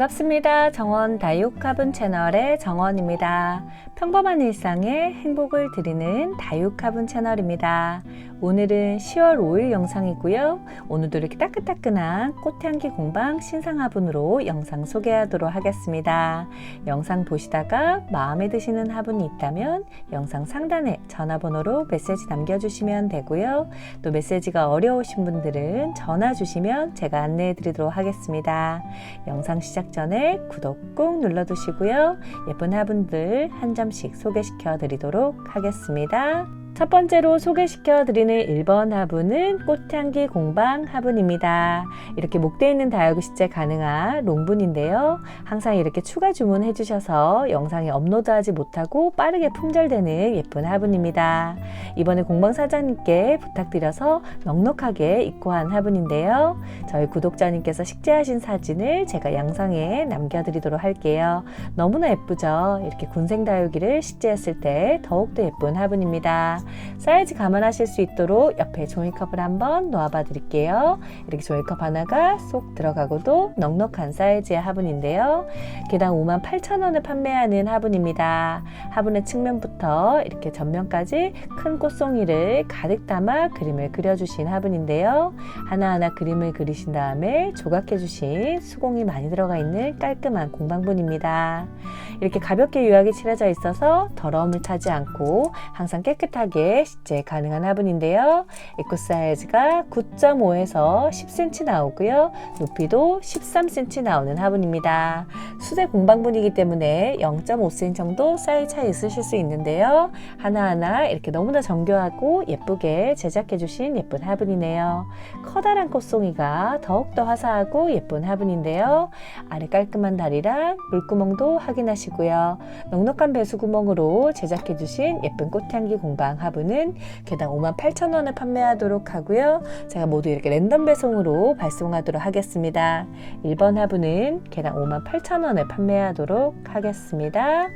반갑습니다. 정원 다육화분 채널의 정원입니다. 평범한 일상에 행복을 드리는 다육화분 채널입니다. 오늘은 10월 5일 영상이고요. 오늘도 이렇게 따끈따끈한 꽃향기 공방 신상화분으로 영상 소개하도록 하겠습니다. 영상 보시다가 마음에 드시는 화분이 있다면 영상 상단에 전화번호로 메시지 남겨주시면 되고요. 또 메시지가 어려우신 분들은 전화 주시면 제가 안내해 드리도록 하겠습니다. 영상 시작 전에 구독 꾹 눌러두시고요. 예쁜 화분들 한 점씩 소개시켜 드리도록 하겠습니다. 첫 번째로 소개시켜 드리는 1번 화분은 꽃향기 공방 화분입니다. 이렇게 목대 있는 다육이 식재 가능한 롱분인데요. 항상 이렇게 추가 주문해 주셔서 영상에 업로드하지 못하고 빠르게 품절되는 예쁜 화분입니다. 이번에 공방 사장님께 부탁드려서 넉넉하게 입고 한 화분인데요. 저희 구독자님께서 식재하신 사진을 제가 영상에 남겨드리도록 할게요. 너무나 예쁘죠? 이렇게 군생 다육이를 식재했을 때 더욱더 예쁜 화분입니다. 사이즈 감안하실 수 있도록 옆에 종이컵을 한번 놓아봐 드릴게요. 이렇게 종이컵 하나가 쏙 들어가고도 넉넉한 사이즈의 화분인데요. 개당 58,000원을 판매하는 화분입니다. 화분의 측면부터 이렇게 전면까지 큰 꽃송이를 가득 담아 그림을 그려주신 화분인데요. 하나하나 그림을 그리신 다음에 조각해 주신 수공이 많이 들어가 있는 깔끔한 공방분입니다. 이렇게 가볍게 유하게 칠해져 있어서 더러움을 타지 않고 항상 깨끗하게 식재 가능한 화분인데요. 입구 사이즈가 9.5에서 10cm 나오고요. 높이도 13cm 나오는 화분입니다. 수제 공방분이기 때문에 0.5cm 정도 사이즈 차이 있으실 수 있는데요. 하나하나 이렇게 너무나 정교하고 예쁘게 제작해 주신 예쁜 화분이네요. 커다란 꽃송이가 더욱더 화사하고 예쁜 화분인데요. 아래 깔끔한 다리랑 물구멍도 확인하시고요. 넉넉한 배수구멍으로 제작해 주신 예쁜 꽃향기 공방 화분은 개당 58,000원에 판매하도록 하고요. 제가 모두 이렇게 랜덤 배송으로 발송하도록 하겠습니다. 1번 화분은 개당 58,000원에 판매하도록 하겠습니다.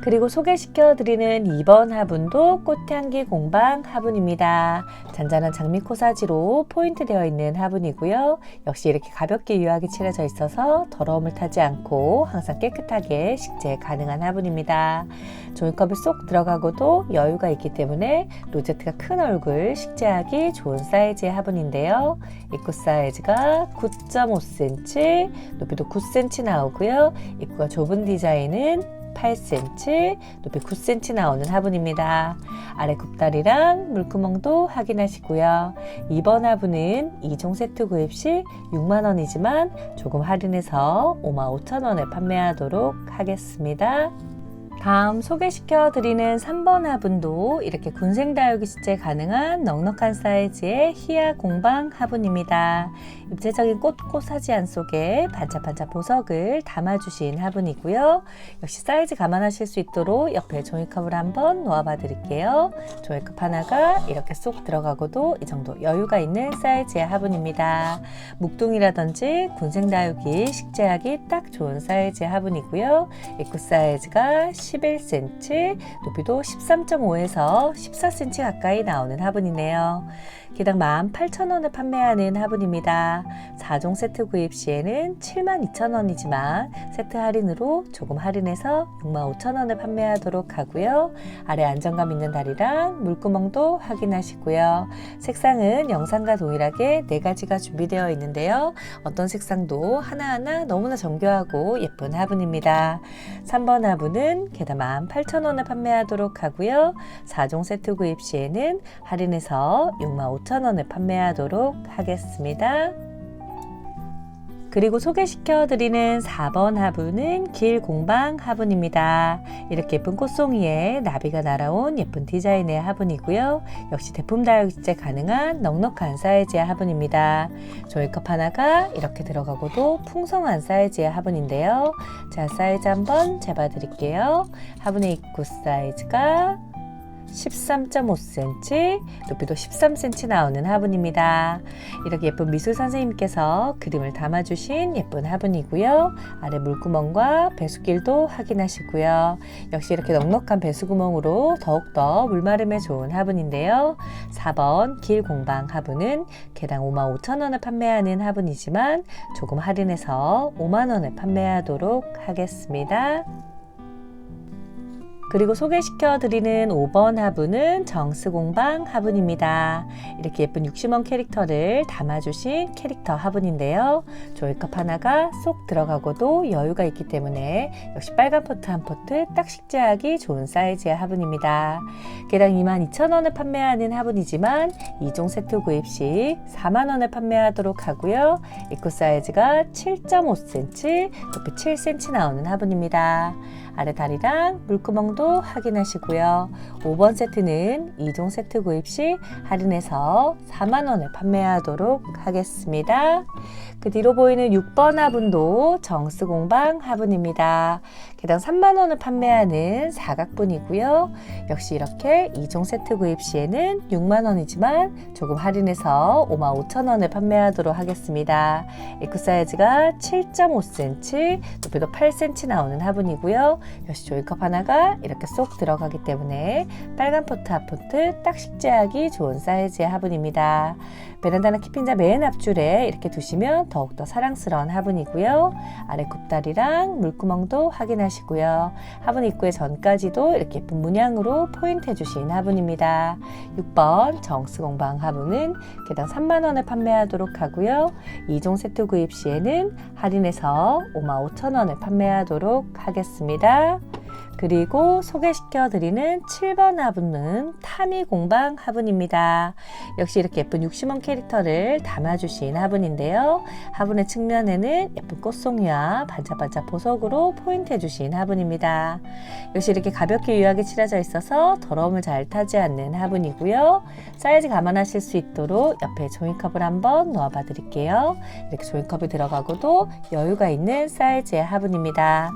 그리고 소개시켜 드리는 2번 화분도 꽃향기 공방 화분입니다. 잔잔한 장미 코사지로 포인트 되어 있는 화분이고요. 역시 이렇게 가볍게 유하게 칠해져 있어서 더러움을 타지 않고 항상 깨끗하게 식재 가능한 화분입니다. 종이컵이 쏙 들어가고도 여유가 있기 때문에 로제트가 큰 얼굴 식재하기 좋은 사이즈의 화분인데요. 입구 사이즈가 9.5cm, 높이도 9cm 나오고요. 입구가 좁은 디자인은 8cm, 높이 9cm 나오는 화분입니다. 아래 굽다리랑 물구멍도 확인하시고요. 이번 화분은 2종 세트 구입 시 6만원이지만 조금 할인해서 55,000원에 판매하도록 하겠습니다. 다음 소개시켜 드리는 3번 화분도 이렇게 군생다육이 식재 가능한 넉넉한 사이즈의 희야 공방 화분입니다. 입체적인 꽃, 꽃 사지안 속에 반짝반짝 보석을 담아주신 화분이고요. 역시 사이즈 감안하실 수 있도록 옆에 종이컵을 한번 놓아봐 드릴게요. 종이컵 하나가 이렇게 쏙 들어가고도 이 정도 여유가 있는 사이즈의 화분입니다. 묵둥이라든지 군생다육이 식재하기 딱 좋은 사이즈의 화분이고요. 입구 사이즈가 11cm, 높이도 13.5에서 14cm 가까이 나오는 화분이네요. 개당 18,000원에 판매하는 화분입니다. 4종 세트 구입 시에는 72,000원이지만 세트 할인으로 조금 할인해서 65,000원에 판매하도록 하고요. 아래 안정감 있는 다리랑 물구멍도 확인하시고요. 색상은 영상과 동일하게 4가지가 준비되어 있는데요. 어떤 색상도 하나하나 너무나 정교하고 예쁜 화분입니다. 3번 화분은 개당 18,000원에 판매하도록 하고요. 4종 세트 구입 시에는 할인해서 65,000원에 판매하도록 하겠습니다. 그리고 소개시켜 드리는 4번 화분은 길 공방 화분입니다. 이렇게 예쁜 꽃송이에 나비가 날아온 예쁜 디자인의 화분이고요. 역시 대품 다육제 가능한 넉넉한 사이즈의 화분입니다. 종이컵 하나가 이렇게 들어가고도 풍성한 사이즈의 화분인데요. 자, 사이즈 한번 재봐 드릴게요. 화분의 입구 사이즈가 13.5cm, 높이도 13cm 나오는 화분입니다. 이렇게 예쁜 미술 선생님께서 그림을 담아주신 예쁜 화분이고요. 아래 물구멍과 배수길도 확인하시고요. 역시 이렇게 넉넉한 배수구멍으로 더욱더 물마름에 좋은 화분인데요. 4번 길 공방 화분은 개당 5만 5천 원에 판매하는 화분이지만 조금 할인해서 5만 원에 판매하도록 하겠습니다. 그리고 소개시켜 드리는 5번 화분은 정스공방 화분입니다. 이렇게 예쁜 60원 캐릭터를 담아주신 캐릭터 화분인데요. 조이컵 하나가 쏙 들어가고도 여유가 있기 때문에 역시 빨간 포트 한 포트 딱 식재하기 좋은 사이즈의 화분입니다. 개당 22,000원에 판매하는 화분이지만 2종 세트 구입 시 4만원에 판매하도록 하고요. 입구 사이즈가 7.5cm, 높이 7cm 나오는 화분입니다. 아래 다리랑 물구멍도 확인하시고요. 5번 세트는 2종 세트 구입 시 할인해서 4만원에 판매하도록 하겠습니다. 그 뒤로 보이는 6번 화분도 정스공방 화분입니다. 개당 3만원을 판매하는 사각분이고요. 역시 이렇게 2종 세트 구입 시에는 6만원이지만 조금 할인해서 5만 5천원에 판매하도록 하겠습니다. 입구 사이즈가 7.5cm, 높이도 8cm 나오는 화분이고요. 역시 조이컵 하나가 이렇게 쏙 들어가기 때문에 빨간 포트 한 포트 딱 식재하기 좋은 사이즈의 화분입니다. 베란다나 키핑자 맨 앞줄에 이렇게 두시면 더욱더 사랑스러운 화분이고요. 아래 굽다리랑 물구멍도 확인하시고요. 화분 입구의 전까지도 이렇게 예쁜 문양으로 포인트 해주신 화분입니다. 6번 정스공방 화분은 개당 3만원에 판매하도록 하고요. 2종 세트 구입 시에는 할인해서 5만 5천원에 판매하도록 하겠습니다. 그리고 소개시켜 드리는 7번 화분은 타미 공방 화분입니다. 역시 이렇게 예쁜 60원 캐릭터를 담아주신 화분인데요. 화분의 측면에는 예쁜 꽃송이와 반짝반짝 보석으로 포인트 해 주신 화분입니다. 역시 이렇게 가볍게 유하게 칠해져 있어서 더러움을 잘 타지 않는 화분이고요. 사이즈 감안하실 수 있도록 옆에 종이컵을 한번 놓아봐 드릴게요. 이렇게 종이컵이 들어가고도 여유가 있는 사이즈의 화분입니다.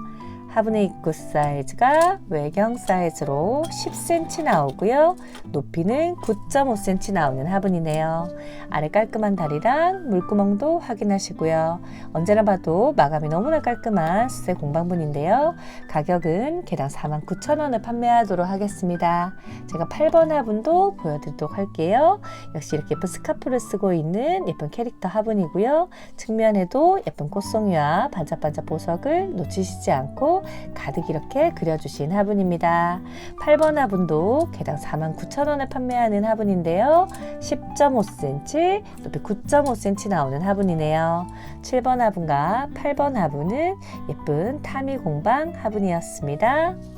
화분의 입구 사이즈가 외경 사이즈로 10cm 나오고요. 높이는 9.5cm 나오는 화분이네요. 아래 깔끔한 다리랑 물구멍도 확인하시고요. 언제나 봐도 마감이 너무나 깔끔한 수세 공방분인데요. 가격은 개당 49,000원에 판매하도록 하겠습니다. 제가 8번 화분도 보여드리도록 할게요. 역시 이렇게 예쁜 스카프를 쓰고 있는 예쁜 캐릭터 화분이고요. 측면에도 예쁜 꽃송이와 반짝반짝 보석을 놓치시지 않고 가득 이렇게 그려주신 화분입니다. 8번 화분도 개당 49,000원에 판매하는 화분인데요. 10.5cm, 높이 9.5cm 나오는 화분이네요. 7번 화분과 8번 화분은 예쁜 타미 공방 화분이었습니다.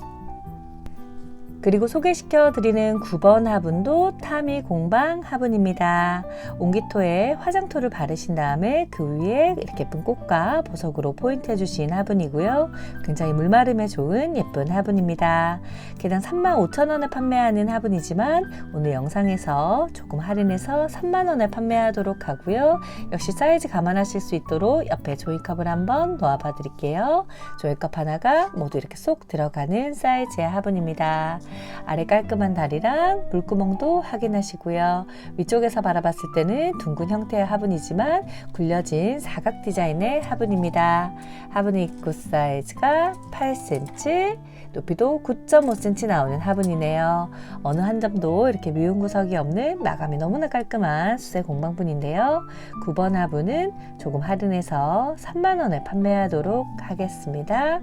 그리고 소개시켜 드리는 9번 화분도 타미 공방 화분입니다. 옹기토에 화장토를 바르신 다음에 그 위에 이렇게 예쁜 꽃과 보석으로 포인트 해주신 화분이고요. 굉장히 물마름에 좋은 예쁜 화분입니다. 개당 35,000원에 판매하는 화분이지만 오늘 영상에서 조금 할인해서 3만원에 판매하도록 하고요. 역시 사이즈 감안하실 수 있도록 옆에 조이컵을 한번 놓아봐 드릴게요. 조이컵 하나가 모두 이렇게 쏙 들어가는 사이즈의 화분입니다. 아래 깔끔한 다리랑 물구멍도 확인하시고요. 위쪽에서 바라봤을 때는 둥근 형태의 화분이지만 굴려진 사각 디자인의 화분입니다. 화분의 입구 사이즈가 8cm, 높이도 9.5cm 나오는 화분이네요. 어느 한 점도 이렇게 미운 구석이 없는 마감이 너무나 깔끔한 수세 공방분인데요. 9번 화분은 조금 할인해서 3만원에 판매하도록 하겠습니다.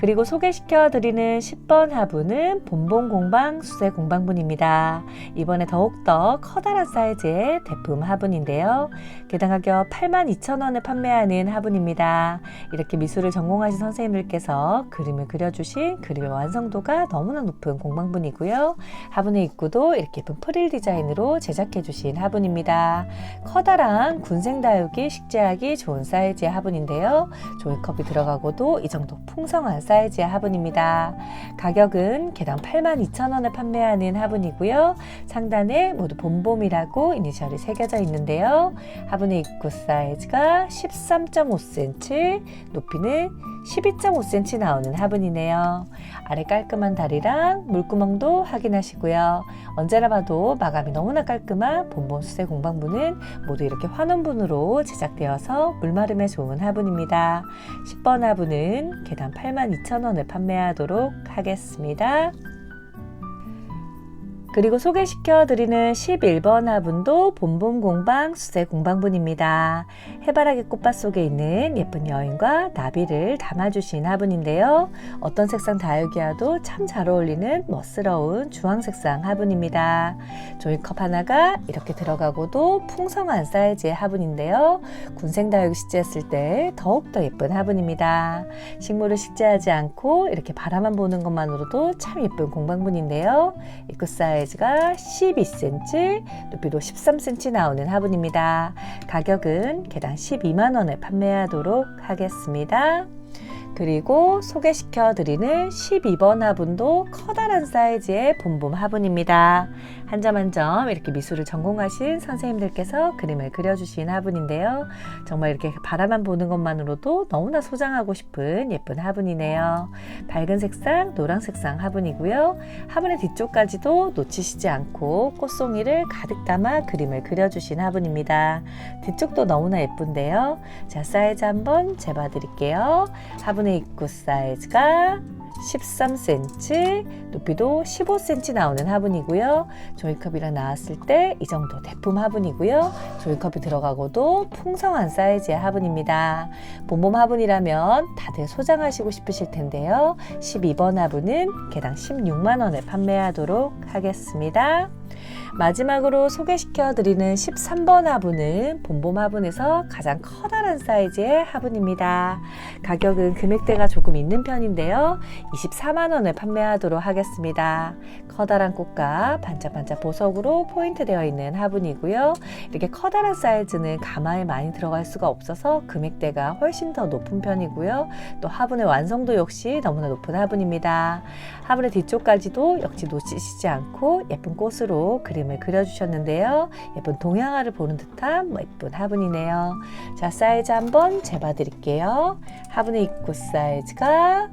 그리고 소개시켜 드리는 10번 화분은 본봉 공방 수세 공방분입니다. 이번에 더욱더 커다란 사이즈의 대품 화분인데요. 개당 가격 82,000원에 판매하는 화분입니다. 이렇게 미술을 전공하신 선생님들께서 그림을 그려주신 그림의 완성도가 너무나 높은 공방분이고요. 화분의 입구도 이렇게 예쁜 프릴 디자인으로 제작해 주신 화분입니다. 커다란 군생 다육이 식재하기 좋은 사이즈의 화분인데요. 조이컵이 들어가고도 이 정도 풍성한 사이즈의 화분입니다. 가격은 개당 82,000원에 판매하는 화분이고요. 상단에 모두 봄봄이라고 이니셜이 새겨져 있는데요. 화분의 입구 사이즈가 13.5cm, 높이는 12.5cm 나오는 화분이네요. 아래 깔끔한 다리랑 물구멍도 확인하시고요. 언제나 봐도 마감이 너무나 깔끔한 봄봄 수세 공방부는 모두 이렇게 환원분으로 제작되어서 물마름에 좋은 화분입니다. 10번 화분은 개당 82,000원을 판매하도록 하겠습니다. 그리고 소개시켜 드리는 11번 화분도 봄봄 공방 수세 공방분입니다. 해바라기 꽃밭 속에 있는 예쁜 여인과 나비를 담아주신 화분인데요. 어떤 색상 다육이와도 참 잘 어울리는 멋스러운 주황 색상 화분입니다. 종이컵 하나가 이렇게 들어가고도 풍성한 사이즈의 화분인데요. 군생 다육 식재했을 때 더욱더 예쁜 화분입니다. 식물을 식재하지 않고 이렇게 바라만 보는 것만으로도 참 예쁜 공방분인데요. 사 이즈가 12cm, 높이도 13cm 나오는 화분입니다. 가격은 개당 12만원에 판매하도록 하겠습니다. 그리고 소개시켜 드리는 12번 화분도 커다란 사이즈의 봄봄 화분입니다. 한 점 한 점 이렇게 미술을 전공하신 선생님들께서 그림을 그려주신 화분인데요. 정말 이렇게 바라만 보는 것만으로도 너무나 소장하고 싶은 예쁜 화분이네요. 밝은 색상, 노란 색상 화분이고요. 화분의 뒤쪽까지도 놓치시지 않고 꽃송이를 가득 담아 그림을 그려주신 화분입니다. 뒤쪽도 너무나 예쁜데요. 자, 사이즈 한번 재봐 드릴게요. 화분의 입구 사이즈가 13cm, 높이도 15cm 나오는 화분이고요. 종이컵이랑 나왔을 때 이 정도 대품 화분이고요. 종이컵이 들어가고도 풍성한 사이즈의 화분입니다. 봄봄 화분이라면 다들 소장하시고 싶으실 텐데요. 12번 화분은 개당 16만원에 판매하도록 하겠습니다. 마지막으로 소개시켜 드리는 13번 화분은 봄봄 화분에서 가장 커다란 사이즈의 화분입니다. 가격은 금액대가 조금 있는 편인데요. 24만원을 판매하도록 하겠습니다. 커다란 꽃과 반짝반짝 보석으로 포인트 되어 있는 화분이고요. 이렇게 커다란 사이즈는 가마에 많이 들어갈 수가 없어서 금액대가 훨씬 더 높은 편이고요. 또 화분의 완성도 역시 너무나 높은 화분입니다. 화분의 뒤쪽까지도 역시 놓치시지 않고 예쁜 꽃으로 그림을 그려주셨는데요. 예쁜 동양화를 보는 듯한 예쁜 화분이네요. 자, 사이즈 한번 재봐 드릴게요. 화분의 입구 사이즈가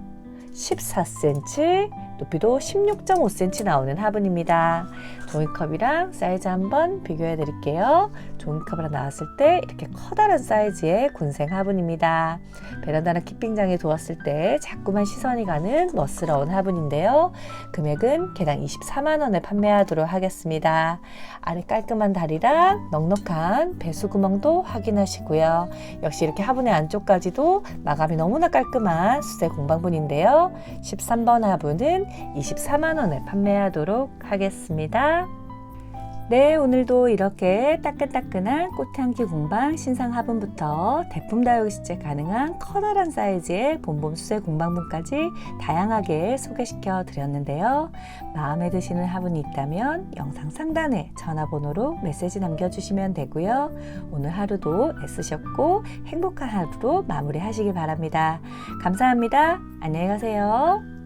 14cm, 높이도 16.5cm 나오는 화분입니다. 종이컵이랑 사이즈 한번 비교해 드릴게요. 종이컵이랑 나왔을 때 이렇게 커다란 사이즈의 군생 화분입니다. 베란다나 키핑장에 두었을 때 자꾸만 시선이 가는 멋스러운 화분인데요. 금액은 개당 24만원에 판매하도록 하겠습니다. 아래 깔끔한 다리랑 넉넉한 배수구멍도 확인하시고요. 역시 이렇게 화분의 안쪽까지도 마감이 너무나 깔끔한 수제 공방분인데요. 13번 화분은 24만 원에 판매하도록 하겠습니다. 네, 오늘도 이렇게 따끈따끈한 꽃향기 공방 신상 화분부터 대품 다육 시제 가능한 커다란 사이즈의 봄봄 수제 공방분까지 다양하게 소개시켜 드렸는데요. 마음에 드시는 화분이 있다면 영상 상단에 전화번호로 메시지 남겨주시면 되고요. 오늘 하루도 애쓰셨고 행복한 하루로 마무리하시기 바랍니다. 감사합니다. 안녕히 가세요.